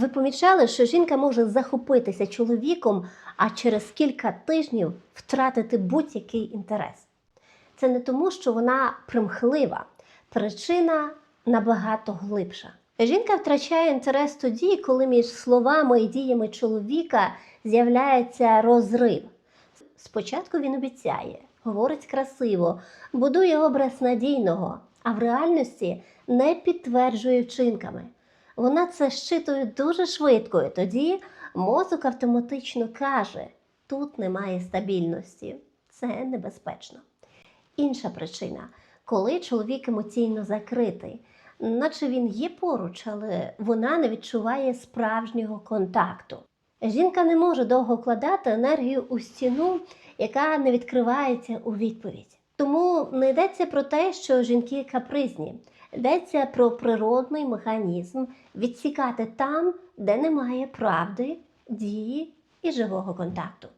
Ви помічали, що жінка може захопитися чоловіком, а через кілька тижнів втратити будь-який інтерес. Це не тому, що вона примхлива. Причина набагато глибша. Жінка втрачає інтерес тоді, коли між словами і діями чоловіка з'являється розрив. Спочатку він обіцяє, говорить красиво, будує образ надійного, а в реальності не підтверджує вчинками. Вона це щитує дуже швидко, і тоді мозок автоматично каже: тут немає стабільності, це небезпечно. Інша причина, коли чоловік емоційно закритий, наче він є поруч, але вона не відчуває справжнього контакту. Жінка не може довго вкладати енергію у стіну, яка не відкривається у відповідь. Тому не йдеться про те, що жінки капризні, йдеться про природний механізм відсікати там, де немає правди, дії і живого контакту.